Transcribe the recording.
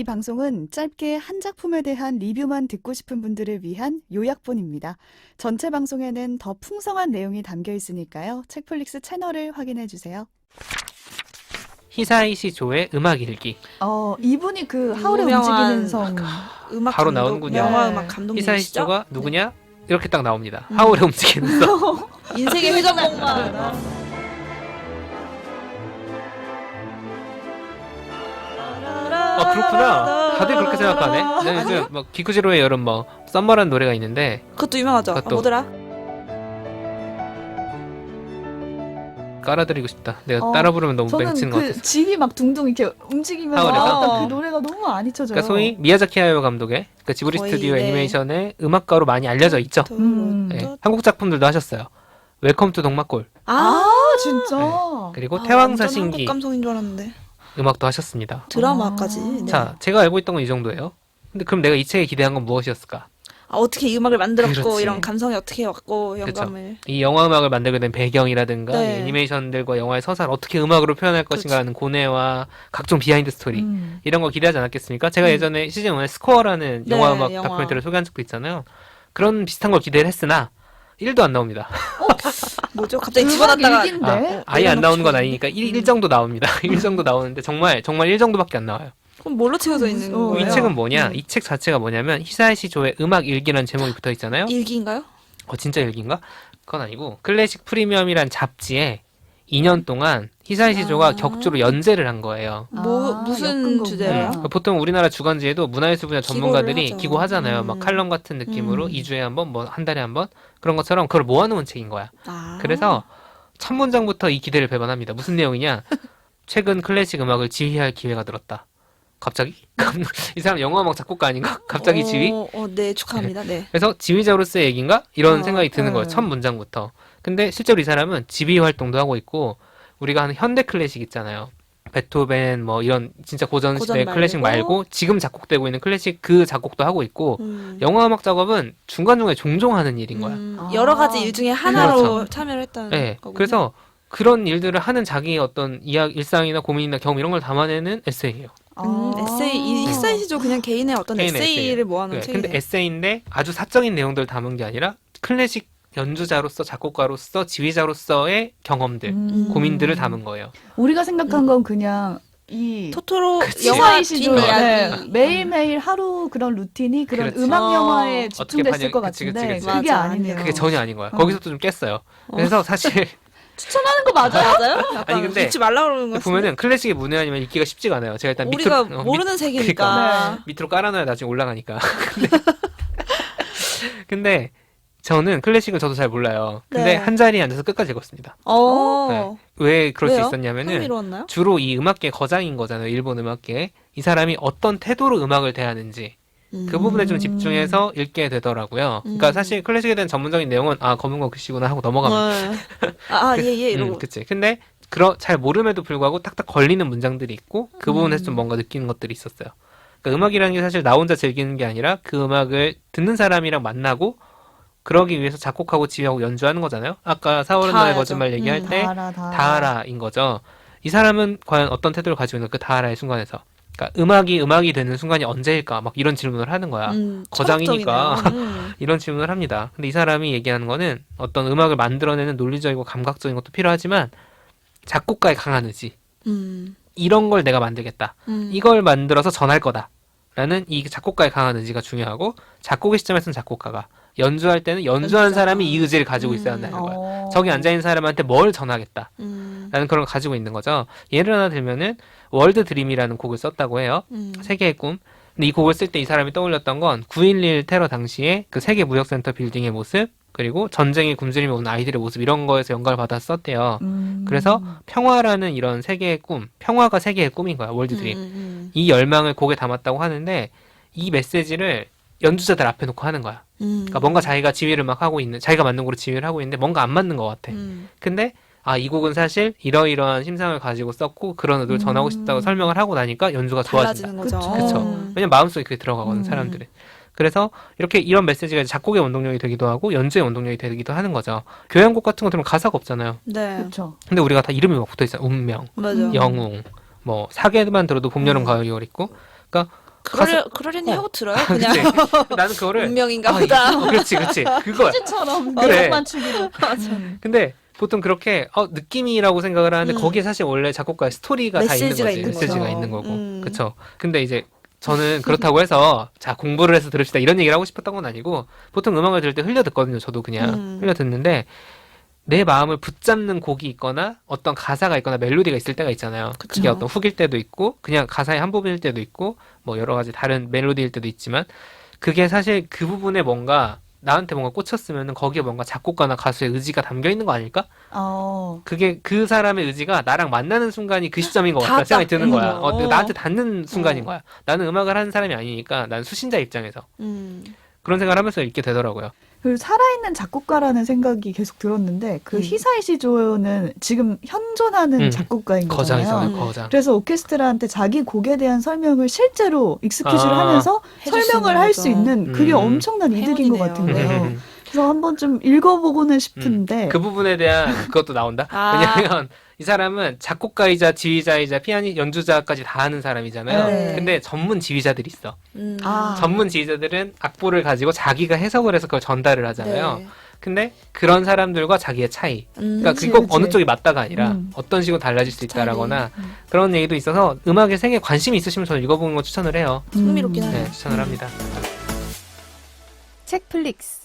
이 방송은 짧게 한 작품에 대한 리뷰만 듣고 싶은 분들을 위한 요약본입니다. 전체 방송에는 더 풍성한 내용이 담겨 있으니까요. 책플릭스 채널을 확인해 주세요. 히사이시 조의 음악 일기. 어, 이분이 그 하울의 유명한 움직이는 성. 음악 바로 감독, 나오는군요. 영화 네. 음악 감독님이시죠? 히사이시 조가 누구냐? 이렇게 딱 나옵니다. 음. 하울의 움직이는 성. 인생의 회전목마. 아 그렇구나. 다들 그렇게 생각하네. 네, 이제 뭐 기쿠지로의 여름 뭐 썸머라는 노래가 있는데 그것도 유명하죠. 그것도. 아, 뭐더라? 깔아드리고 싶다. 내가 어, 따라 부르면 너무 저는 맹치는 것 그 같아서. 집이 막 둥둥 이렇게 움직이면서 하울에서? 나왔던 그 노래가 너무 안 잊혀져요. 그러니까 소위 미야자키 하야오 감독의 그러니까 지브리 거의, 스튜디오 네. 애니메이션의 음악가로 많이 알려져 있죠. 음. 네, 한국 작품들도 하셨어요. 웰컴 투 동막골 아, 아, 진짜. 그리고 아, 태왕사신기 한국 감성인 줄 알았는데 음악도 하셨습니다. 드라마까지. 아. 네. 자, 제가 알고 있던 건 이 정도예요. 근데 그럼 내가 이 책에 기대한 건 무엇이었을까? 아, 어떻게 이 음악을 만들었고 그렇지. 이런 감성이 어떻게 왔고 영감을. 이 영화 음악을 만들게 된 배경이라든가 네. 이 애니메이션들과 영화의 서사를 어떻게 음악으로 표현할 것인가라는 고뇌와 각종 비하인드 스토리 음. 이런 거 기대하지 않았겠습니까? 제가 음. 예전에 시즌 1에 스코어라는 네, 영화 음악 영화. 다큐멘터리를 소개한 적도 있잖아요. 그런 비슷한 걸 기대를 했으나 1도 안 나옵니다. 뭐죠? 갑자기 집어넣다가? 아, 아예 안 나오는 건 아니니까 1, 음. 정도 나옵니다. 1 정도 나오는데 정말 정말 1 정도밖에 안 나와요. 그럼 뭘로 채워져 있는 어, 거예요? 이 책은 뭐냐? 음. 이책 자체가 뭐냐면 히사이시 조의 음악 일기라는 제목이 붙어 있잖아요. 일기인가요? 어 진짜 일기인가? 그건 아니고 클래식 프리미엄이란 잡지에 2년 동안 히사이시 조가 아. 격주로 연재를 한 거예요. 뭐 아, 무슨 엮은 주제예요? 거구나. 보통 우리나라 주간지에도 문화예술 분야 전문가들이 기고를 하죠. 기고하잖아요. 막 음. 칼럼 같은 느낌으로 음. 2주에 한 번, 뭐 한 달에 한 번 그런 것처럼 그걸 모아놓은 책인 거야. 아. 그래서 첫 문장부터 이 기대를 배반합니다. 무슨 내용이냐? 최근 클래식 음악을 지휘할 기회가 들었다. 갑자기? 이 사람 영화 음악 작곡가 아닌가? 갑자기 어, 지휘? 어, 네, 축하합니다. 네. 그래서 지휘자로서의 얘기인가? 이런 어, 생각이 드는 네. 거예요. 첫 문장부터. 근데 실제로 이 사람은 지휘 활동도 하고 있고 우리가 하는 현대 클래식 있잖아요. 베토벤 뭐 이런 진짜 고전 고전 시대 클래식 말고. 말고 지금 작곡되고 있는 클래식 그 작곡도 하고 있고 음. 영화 음악 작업은 중간중간에 종종 하는 일인 거야. 음, 아. 여러 가지 일 중에 하나로 그렇죠. 참여를 했다는 네. 거군요. 그래서 그런 일들을 하는 자기의 어떤 이야 일상이나 고민이나 경험 이런 걸 담아내는 에세이예요. 음, 에세이 이 네. 히사이시죠 그냥 개인의 어떤 개인의 에세이를 에세이예요. 모아놓은 네, 책이네요. 근데 에세이인데 아주 사적인 내용들을 담은 게 아니라 클래식 연주자로서 작곡가로서 지휘자로서의 경험들, 음. 고민들을 담은 거예요. 우리가 생각한 건 그냥 이 토토로 그치. 영화. 뒷이야기 네, 매일매일 하루 그런 루틴이 그런 그렇지. 음악 어. 영화에 집중됐을 것 그치, 같은데 그치, 그게 그치. 맞아, 아니네요. 그게 전혀 아닌 거야. 어. 거기서부터 좀 깼어요. 그래서 사실 추천하는 거 맞아요? 맞아요? 아니, 근데 잊지 말라 그러는 거 보면은 클래식의 문외 아니면 읽기가 쉽지가 않아요. 제가 일단 우리가 밑으로 어, 모르는 세계니까. 네. 밑, 으로 깔아놔야 나중에 올라가니까. 근데, 근데 저는 클래식을 저도 잘 몰라요. 근데 네. 한 자리에 앉아서 끝까지 읽었습니다. 어. 네. 왜 그럴 왜요? 수 있었냐면은 흥미로웠나요? 주로 이 음악계 거장인 거잖아요. 일본 음악계. 이 사람이 어떤 태도로 음악을 대하는지 그 음. 부분에 좀 집중해서 읽게 되더라고요. 그러니까 음. 사실 클래식에 대한 전문적인 내용은 아 검은 거 글씨구나 하고 넘어갑니다. 네. 아, 예, 예, 이러고. 음, 그치. 근데 그러 잘 모름에도 불구하고 딱딱 걸리는 문장들이 있고 그 부분에서 음. 좀 뭔가 느끼는 것들이 있었어요. 그러니까 음악이라는 게 사실 나 혼자 즐기는 게 아니라 그 음악을 듣는 사람이랑 만나고 그러기 위해서 작곡하고 지휘하고 연주하는 거잖아요. 아까 사월은 알죠. 거짓말 얘기할 음, 때 다하라 다. 다하라인 거죠. 이 사람은 과연 어떤 태도를 가지고 있는 그 다하라의 순간에서 그러니까 음악이 음악이 되는 순간이 언제일까 막 이런 질문을 하는 거야. 음, 거장이니까. 음. 이런 질문을 합니다. 근데 이 사람이 얘기하는 거는 어떤 음악을 만들어내는 논리적이고 감각적인 것도 필요하지만 작곡가의 강한 의지 음. 이런 걸 내가 만들겠다. 음. 이걸 만들어서 전할 거다. 라는 이 작곡가의 강한 의지가 중요하고 작곡의 시점에서는 작곡가가 연주할 때는 연주하는. 사람이 이 의지를 가지고 있어야 음. 한다는 거야. 어. 저기 앉아 있는 사람한테 뭘 전하겠다. 음. 라는 그런 걸 가지고 있는 거죠. 예를 하나 들면은 월드 드림이라는 곡을 썼다고 해요. 음. 세계의 꿈. 근데 이 곡을 쓸 때 이 사람이 떠올렸던 건 9.11 테러 당시에 그 세계 무역센터 빌딩의 모습, 그리고 전쟁에 굶주리며 온 아이들의 모습 이런 거에서 영감을 받아서 썼대요. 음. 그래서 평화라는 이런 세계의 꿈, 평화가 세계의 꿈인 거야, 월드 드림. 음, 음, 이 열망을 곡에 담았다고 하는데 이 메시지를 연주자들 앞에 놓고 하는 거야. 음. 그러니까 뭔가 자기가 지휘를 막 하고 있는, 자기가 만든 곡으로 지휘를 하고 있는데 뭔가 안 맞는 것 같아. 음. 근데 아, 이 곡은 사실 이러이러한 심상을 가지고 썼고 그런 의도를 전하고 음. 싶다고 설명을 하고 나니까 연주가 좋아진다. 달라지는 거죠. 음. 왜냐면 마음속에 그게 들어가거든 음. 사람들은. 그래서 이렇게 이런 메시지가 이제 작곡의 원동력이 되기도 하고 연주의 원동력이 되기도 하는 거죠. 교향곡 같은 거 들으면 가사가 없잖아요. 네. 그렇죠. 근데 우리가 다 이름이 막 붙어 있잖아요. 운명, 맞아. 음. 영웅, 뭐 사계만 들어도 봄, 여름, 음. 가을, 겨울 있고. 그러니까 그러려 그러려니 어. 하고 들어요. 그치? 그냥 나는 그거를 운명인가 아, 보다. 이- 어, 그렇지, 그렇지. 그거야. 퀴즈처럼 그래. 내용만. 근데 보통 그렇게 어, 느낌이라고 생각을 하는데 음. 거기에 사실 원래 작곡가의 스토리가 다 있는 메시지가 거지. 있는 메시지가 거죠. 있는 거고. 음. 그쵸. 근데 이제 저는 그렇다고 해서 자 공부를 해서 들읍시다 이런 얘기를 하고 싶었던 건 아니고 보통 음악을 들을 때 흘려 듣거든요. 저도 그냥 음. 흘려 듣는데 내 마음을 붙잡는 곡이 있거나 어떤 가사가 있거나 멜로디가 있을 때가 있잖아요. 그 그쵸. 게 어떤 훅일 때도 있고 그냥 가사의 한 부분일 때도 있고 뭐 여러 가지 다른 멜로디일 때도 있지만 그게 사실 그 부분에 뭔가 나한테 뭔가 꽂혔으면은 거기에 뭔가 작곡가나 가수의 의지가 담겨 있는 거 아닐까? 어. 그게 그 사람의 의지가 나랑 만나는 순간이 그 시점인 것 같다 닿았다. 생각이 드는 거야. 음. 어, 나한테 닿는 순간인 어. 거야. 나는 음악을 하는 사람이 아니니까 난 수신자 입장에서 음. 그런 생각을 하면서 읽게 되더라고요. 그 살아있는 작곡가라는 생각이 계속 들었는데 그 음. 히사이시조는 지금 현존하는 음. 작곡가인 거장이잖아요, 거잖아요. 음. 거장. 그래서 오케스트라한테 자기 곡에 대한 설명을 실제로 익스큐즈를 아. 하면서 설명을 할 수. 있는 그게 음. 엄청난 이득인 것 행운이네요. 같은 거예요. 음. 그래서 한번 좀 읽어보고는 싶은데 그 부분에 대한 그것도 나온다. 아. 왜냐하면 이 사람은 작곡가이자 지휘자이자 피아니 연주자까지 다 하는 사람이잖아요. 네. 근데 전문 지휘자들이 있어. 음. 아. 전문 지휘자들은 악보를 가지고 자기가 해석을 해서 그걸 전달을 하잖아요. 네. 근데 그런 사람들과 자기의 차이. 음. 그러니까 그치, 그꼭 그치. 어느 쪽이 맞다가 아니라 음. 어떤 식으로 달라질 수. 있다라거나 음. 그런 얘기도 있어서 음악의 세계에 관심이 있으시면 저는 읽어보는 거 추천을 해요. 흥미롭긴 음. 하네요. 네, 추천을 합니다. 책플릭스